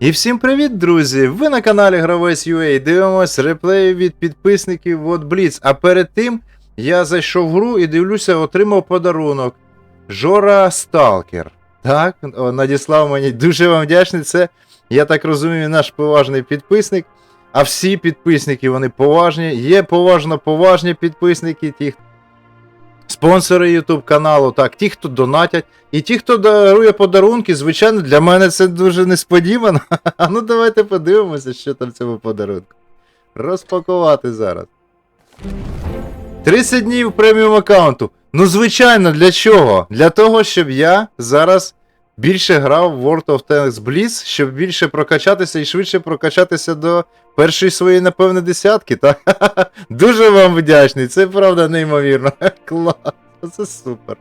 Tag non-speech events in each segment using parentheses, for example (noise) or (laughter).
І всім привіт, друзі! Ви на каналі Гравець UA. Дивимось реплеї від підписників от Blitz. А перед тим я зайшов в гру і дивлюся, отримав подарунок. Жора Сталкер. Так, надіслав мені. Дуже вам вдячний. Це, я так розумію, наш поважний підписник. А всі підписники вони поважні. Є поважно поважні підписники, ті, спонсори YouTube каналу, так, ті, хто донатять, і ті, хто дарує подарунки, звичайно, для мене це дуже несподівано. (laughs) А ну давайте подивимося, що там в цьому подарунку. Розпакувати зараз. 30 днів преміум аккаунту. Ну, звичайно, для чого? Для того, щоб я зараз більше грав в World of Tanks Blitz, щоб більше прокачатися і швидше прокачатися до першої своєї, напевне, десятки. Так? (laughs) Дуже вам вдячний. Це правда неймовірно. (laughs) Клас. Це супер.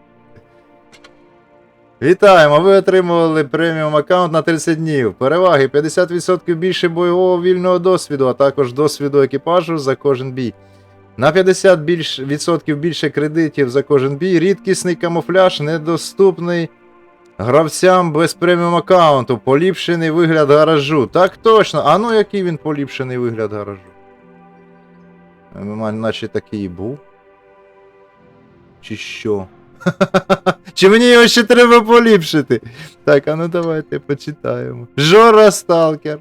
Вітаємо! Ви отримували преміум аккаунт на 30 днів. Переваги 50% більше бойового вільного досвіду, а також досвіду екіпажу за кожен бій. На 50% більш, відсотків більше кредитів за кожен бій. Рідкісний камуфляж недоступний гравцям без преміум аккаунту. Поліпшений вигляд гаражу. Так точно. А ну який він поліпшений вигляд гаражу? Е, Наче такий і був. Чи що? (laughs) Чи мені його ще треба поліпшити? Так, а ну давайте почитаємо. Жора Сталкер.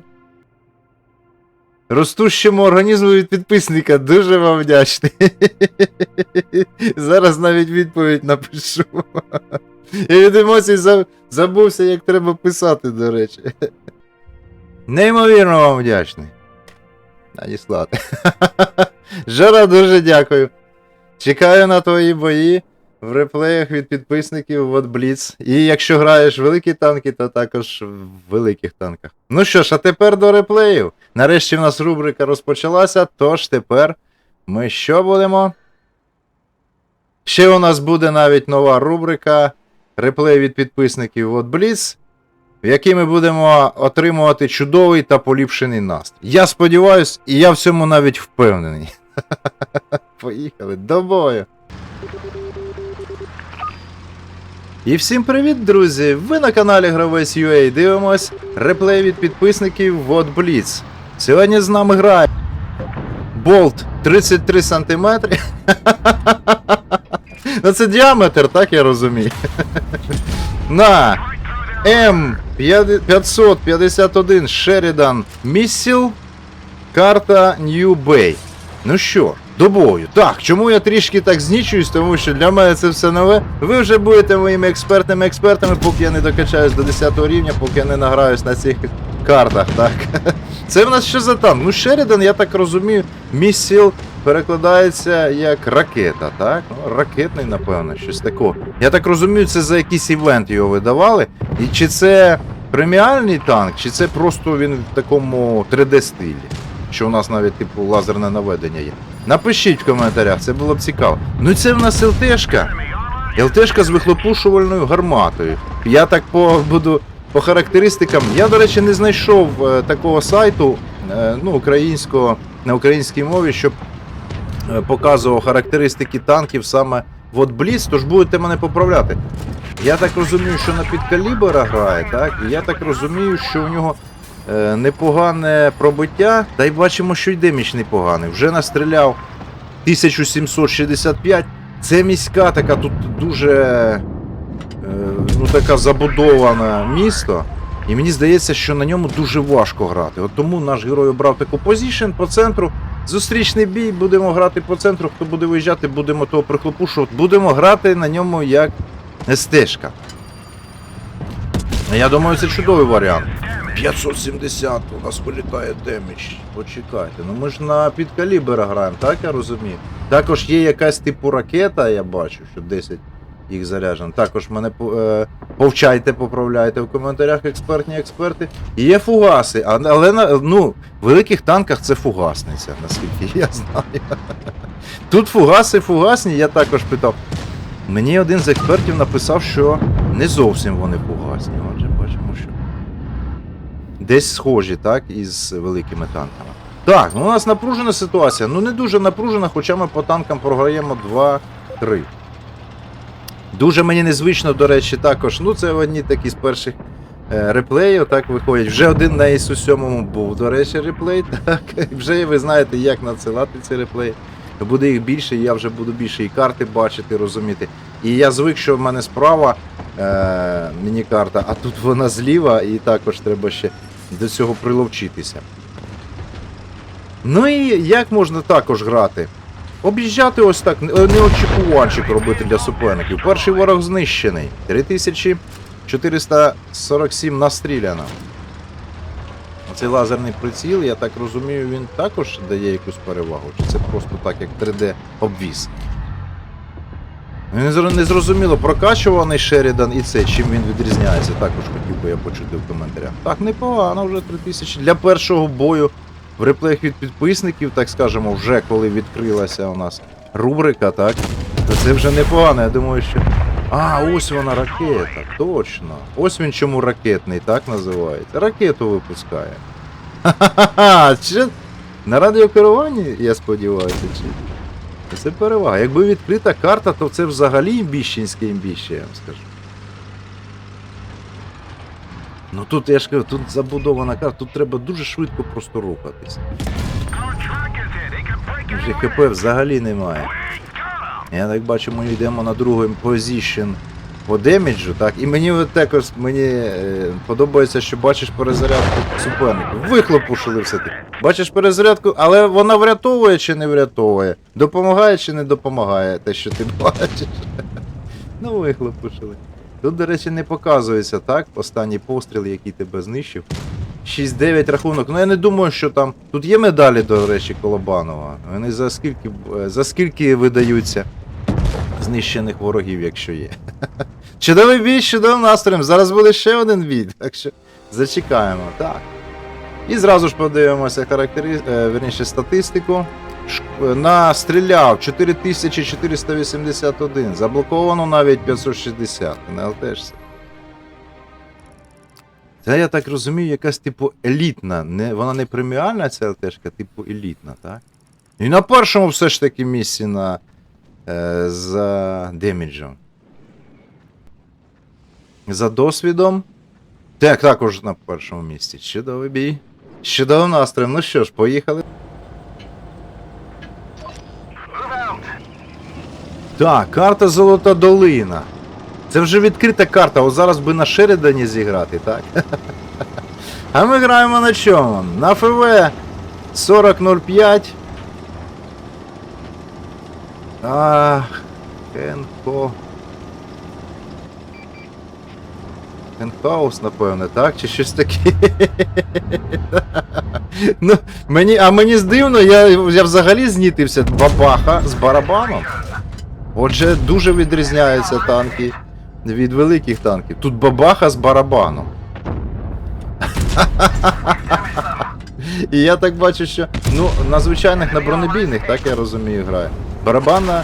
Ростущому організму від підписника. Дуже вам вдячний. (laughs) Зараз навіть відповідь напишу. (laughs) (laughs) Я від емоцій забувся, як треба писати, до речі. (laughs) Неймовірно вам вдячний. Надіслати. (laughs) Жора, дуже дякую. Чекаю на твої бої в реплеях від підписників от Blitz. І якщо граєш в великі танки, то також в великих танках. Ну що ж, а тепер до реплеїв. Нарешті в нас рубрика розпочалася, тож тепер ми що будемо? Ще у нас буде навіть нова рубрика реплей від підписників от Blitz, в якій ми будемо отримувати чудовий та поліпшений настрій. Я сподіваюся, і я в цьому навіть впевнений. (laughs) Поїхали до бою! І всім привіт, друзі! Ви на каналі Гравець UA дивимось реплей від підписників Вот Blitz. Сьогодні з нами грає Болт 33 см. (laughs) Ну це діаметр, так я розумію. На М551 Sheridan Missile Карта New Bay. Ну що, до бою. Так, чому я трішки так знічуюсь, тому що для мене це все нове. Ви вже будете моїми експертними експертами, поки я не докачаюсь до 10 рівня, поки я не награюсь на цих картах, так. (laughs) Це в нас що за танк? Ну, Шерідан, я так розумію, місіл перекладається як ракета, так? Ну, ракетний, напевно, щось такого. Я так розумію, це за якийсь івент його видавали. І чи це преміальний танк, чи це просто він в такому 3D стилі? Що у нас навіть типу лазерне наведення є. Напишіть в коментарях, це було б цікаво. Ну це в нас ЛТшка. ЛТшка з вихлопушувальною гарматою. Я так по буду по характеристикам. Я, до речі, не знайшов е, такого сайту е, ну, українського на українській мові, щоб показував характеристики танків саме в от тож будете мене поправляти. Я так розумію, що на підкалібера грає, так? І я так розумію, що у нього е, непогане пробиття, та й бачимо, що й деміч непоганий. Вже настріляв 1765. Це міська така, тут дуже е, ну, така забудована місто. І мені здається, що на ньому дуже важко грати. От тому наш герой обрав таку позішн по центру. Зустрічний бій, будемо грати по центру. Хто буде виїжджати, будемо того прихлопушувати. Будемо грати на ньому як СТшка. Я думаю, це чудовий варіант. 570 у нас вилітає демідж. Почекайте. Ну ми ж на підкалібера граємо, так я розумію. Також є якась типу ракета, я бачу, що 10 їх заряджено. Також мене е, повчайте, поправляйте в коментарях експертні експерти. І є фугаси, але на ну, в великих танках це фугасниця, наскільки (laughs) я знаю. Тут фугаси фугасні, я також питав. Мені один з експертів написав, що не зовсім вони фугасні. Отже, бачимо, що. Десь схожі, так, із великими танками. Так, ну у нас напружена ситуація. Ну не дуже напружена, хоча ми по танкам програємо 2-3. Дуже мені незвично, до речі, також. Ну, це одні такі з перших е, реплеї отак виходять. Вже один на ISU 7 був, до речі, реплей. (laughs) Так. Вже ви знаєте, як надсилати ці реплеї. Буде їх більше, і я вже буду більше і карти бачити, розуміти. І я звик, що в мене справа е, міні-карта, а тут вона зліва, і також треба ще до цього приловчитися. Ну і як можна також грати? Об'їжджати ось так, не- неочікуванчик робити для суперників. Перший ворог знищений. 3447 настріляно. Цей лазерний приціл, я так розумію, він також дає якусь перевагу, чи це просто так, як 3D обвіз. Ну, не зрозуміло, прокачуваний Шерідан і це, чим він відрізняється, також хотів би я почути в коментарях. Так, непогано вже 3000. Для першого бою в реплеях від підписників, так скажемо, вже коли відкрилася у нас рубрика, так? То це вже непогано, я думаю, що. А, ось вона ракета, точно. Ось він чому ракетний, так називається. Ракету випускає. Ха-ха-ха! Чи... На радіокеруванні, я сподіваюся, чи. Це перевага. Якби відкрита карта, то це взагалі імбіщенське імбіще, я вам скажу. Ну тут я ж кажу, тут забудована карта, тут треба дуже швидко просто рухатись. Вже взагалі немає. Я так бачу, ми йдемо на другий позішн по деміджу, так? І мені також мені е, подобається, що бачиш перезарядку суперників. Вихлопушили все-таки. Бачиш перезарядку, але вона врятовує чи не врятовує? Допомагає чи не допомагає те, що ти (laughs) бачиш? Ну, вихлопушили. Тут, до речі, не показується, так? Останній постріл, який тебе знищив. 6-9 рахунок. Ну я не думаю, що там. Тут є медалі, до речі, Колобанова. Вони за скільки, е, за скільки видаються знищених ворогів, якщо є. (laughs) Чудовий бій, чудовим настроєм. Зараз буде ще один бій, так що зачекаємо. Так. І зразу ж подивимося характери... е, верніше, статистику. Настріляв 4481, заблоковано навіть 560, не ЛТшся. Це я так розумію, якась типу елітна. Не, вона не преміальна ця ЛТшка, типу елітна, так? І на першому все ж таки місці на, е, за деміджем. За досвідом. Так, також на першому місці. Чудовий бій. З Чудовим настроєм. Ну що ж, поїхали. Так, карта Золота Долина. Це вже відкрита карта, от зараз би на Шеридані зіграти, так? (laughs) А ми граємо на чому? На ФВ 4005. Ах, Хенко. Хенхаус, напевне, так? Чи щось таке? (laughs) ну, мені, а мені здивно, я, я взагалі знітився бабаха з барабаном. Отже, дуже відрізняються танки від великих танків. Тут бабаха з барабаном. (laughs) І я так бачу, що ну, на звичайних на бронебійних, так я розумію, грає. Барабанна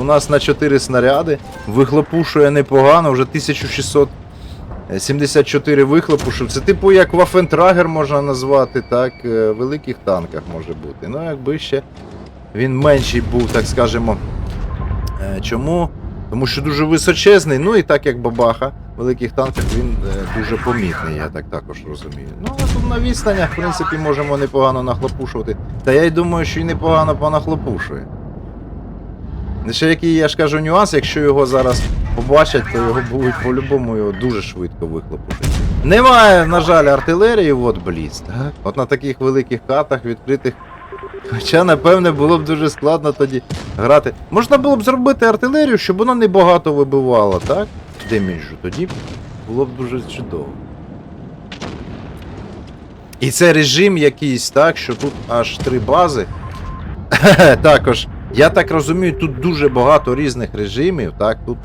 у нас на 4 снаряди, вихлопушує непогано, вже 1674 вихлопушив. Це типу як Вафентрагер можна назвати, так, е, в великих танках може бути. Ну, якби ще він менший був, так скажемо. Е, Чому? Тому що дуже височезний, ну і так як бабаха в великих танках він е, дуже помітний, я так також розумію. Ну, але тут на відстанях, в принципі, можемо непогано нахлопушувати. Та я й думаю, що й непогано понахлопушує. Ще який, я ж кажу, нюанс, якщо його зараз побачать, то його будуть по-любому його дуже швидко вихлопушити. Немає, на жаль, артилерії, от бліц. От на таких великих картах відкритих. Хоча, напевне, було б дуже складно тоді грати. Можна було б зробити артилерію, щоб вона не багато вибивала, так? Деміджу. Тоді було б дуже чудово. І це режим якийсь, так, що тут аж три бази. (laughs) Також, я так розумію, тут дуже багато різних режимів, так, тут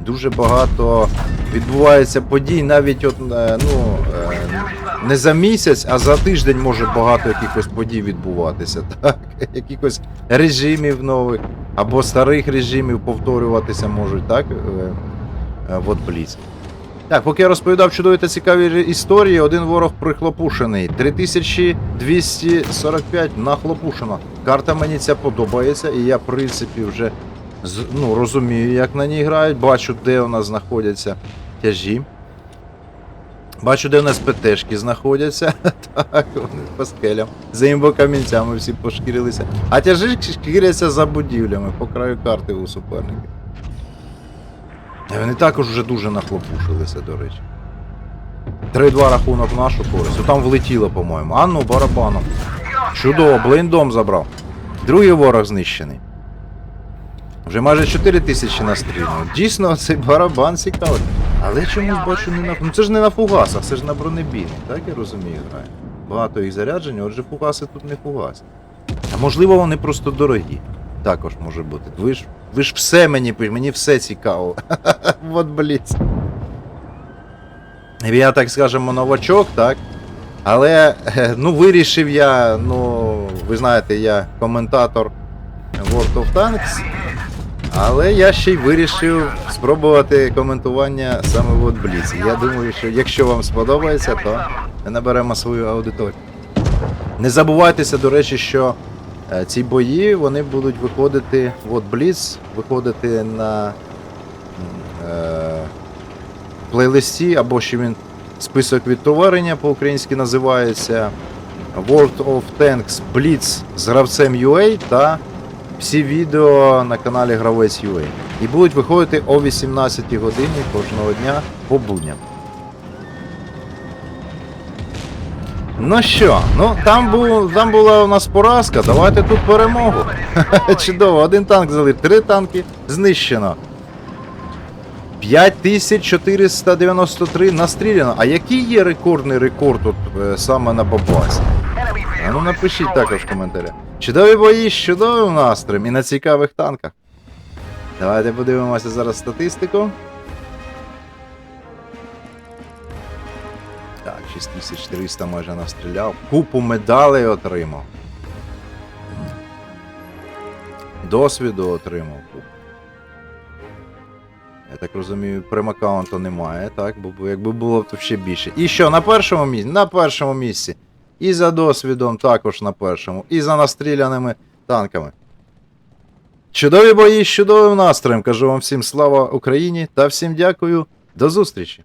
дуже багато відбувається подій, навіть от, е, ну, е, не за місяць, а за тиждень може багато якихось подій відбуватися, (laughs) так? Якихось режимів нових, або старих режимів повторюватися можуть, так? Е, е, Бліц. Так, поки я розповідав чудові та цікаві історії, один ворог прихлопушений. 3245 нахлопушено. Карта мені ця подобається, і я, в принципі, вже ну, розумію, як на ній грають, бачу, де у нас знаходяться тяжі. Бачу, де в нас ПТшки знаходяться. (laughs) так, вони по скелям. За імбокамінцями всі пошкірилися. А тяжі шкіряться за будівлями по краю карти у суперників. І Вони також вже дуже нахлопушилися, до речі. 3-2 рахунок в нашу користь. Там влетіло, по-моєму. А ну, барабаном. Чудово, блейндом забрав. Другий ворог знищений. Вже майже 4 тисячі настріляно. Дійсно, цей барабан цікавий. Але чомусь бачу не на. Ну це ж не на фугасах, це ж на бронебійних, так я розумію, грає. Багато їх зарядження, отже фугаси тут не фугаси. А можливо, вони просто дорогі. Також може бути. Ви ж, ви ж все мені мені все цікаво. (laughs) От бліц. Я, так скажемо, новачок, так? Але е, ну вирішив я, ну, ви знаєте, я коментатор World of Tanks. Але я ще й вирішив спробувати коментування саме в от Бліці. Я думаю, що якщо вам сподобається, то ми наберемо свою аудиторію. Не забувайтеся, до речі, що е, ці бої вони будуть виходити от Бліц, виходити на е, плейлисті, або ще він список відтоварення по-українськи називається World of Tanks Blitz з гравцем UA та всі відео на каналі Гравець UA. І будуть виходити о 18 годині кожного дня по будням. Ну що, ну там, був, там була у нас поразка, давайте тут перемогу. (laughs) Чудово, один танк залив, три танки знищено. 5493 настріляно. А який є рекордний рекорд от, е, саме на Бабасі? Ну напишіть також в коментарях. Чудові бої з чудовим настроєм і на цікавих танках. Давайте подивимося зараз статистику. Так, 6300 майже настріляв. Купу медалей отримав. Досвіду отримав. Я так розумію, прем-аккаунту немає, так? Бо якби було, то ще більше. І що, на першому місці? На першому місці. І за досвідом також на першому, і за настріляними танками. Чудові бої з чудовим настроєм. Кажу вам всім слава Україні та всім дякую. До зустрічі!